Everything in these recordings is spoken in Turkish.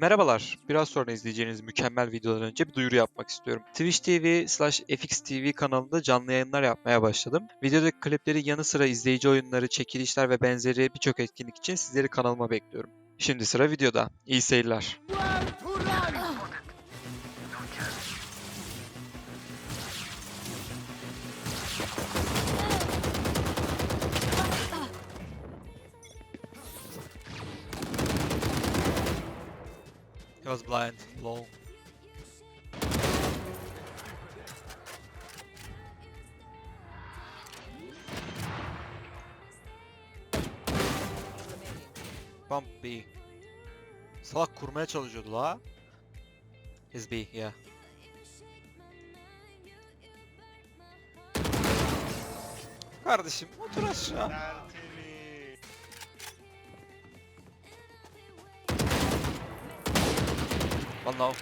Merhabalar, biraz sonra izleyeceğiniz mükemmel videodan önce bir duyuru yapmak istiyorum. Twitch TV slash FX TV kanalında canlı yayınlar yapmaya başladım. Videodaki klipleri yanı sıra izleyici oyunları, çekilişler ve benzeri birçok etkinlik için sizleri kanalıma bekliyorum. Şimdi sıra videoda. İyi seyirler. He was blind, low. Bump B. Salak kurmaya çalışıyordu la. Is B, yeah. Kardeşim otur aşağı. One low.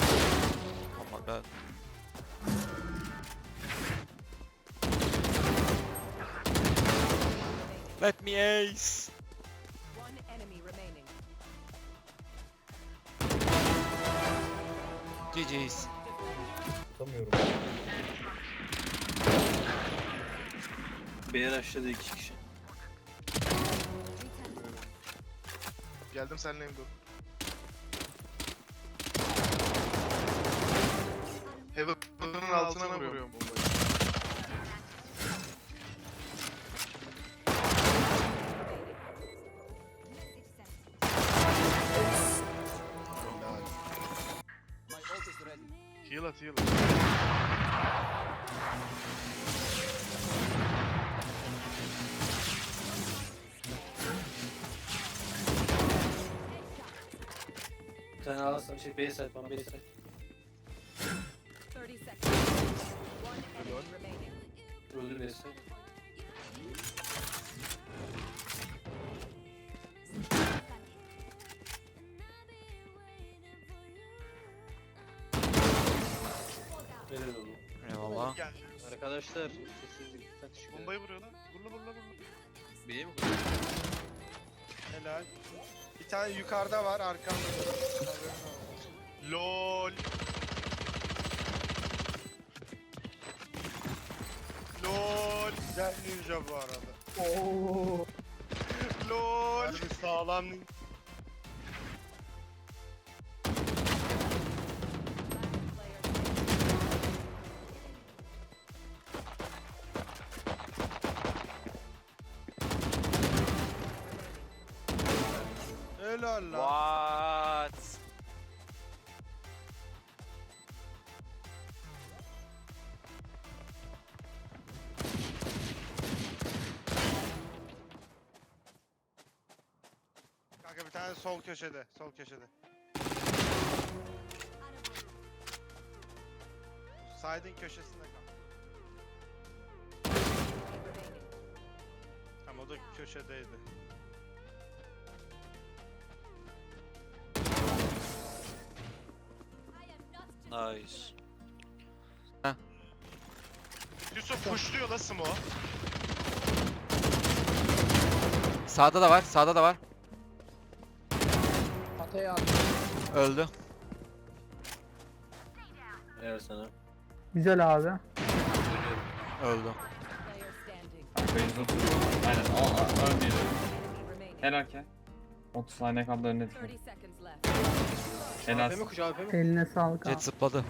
Oh my god. Let me ace. One enemy remaining. GG's. Tutamıyorum. B'ye aşağıda iki kişi. Geldim senleyim dur. Heaven'ın altına vuruyorum bombayı. Heal at heal at. Tane alasam şey B side bana B side. 30 seconds. One enemy remaining. Öldür B side. Helal oğlum. Eyvallah. Gel. Arkadaşlar sessizlik çıkın. Bombayı vuruyor lan. Vurla vurla vurla. B'ye mi Helal. Tane yukarıda var arkamda. LOL. LOL. Güzel ninja bu arada. Oo. LOL. Harbi sağlam Helal lan. What? Kanka bir tane sol köşede, sol köşede. Side'in köşesinde kal. Tamam o da köşedeydi. Nice. Yusuf pushluyor la Smo. Sağda da var, sağda da var. Öldü. Helal sana. Güzel abi. Öldü. Player standing. Beyza oturuyor. Aynen. Aa. Helal ki. 30 saniye kaldı önüne 30 düşüyor. seconds left. AP mi kuş? Eline sağlık abi. Jet zıpladı.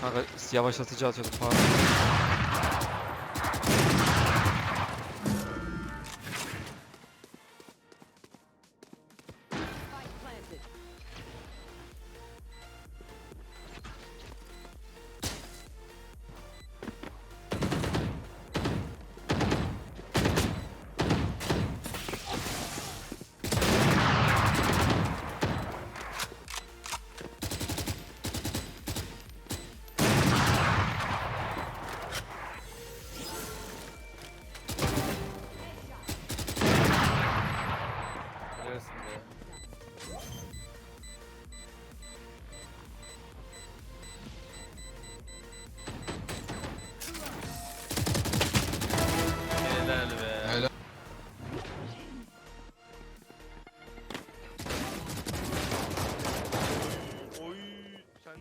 Kanka yavaşlatıcı atıyordum pardon.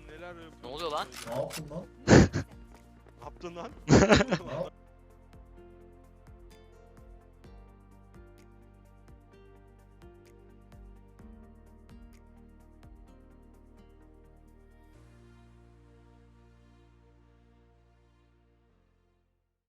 Neler yapıyor. Ne oluyor lan? Ne yaptın lan? Ne yaptın lan?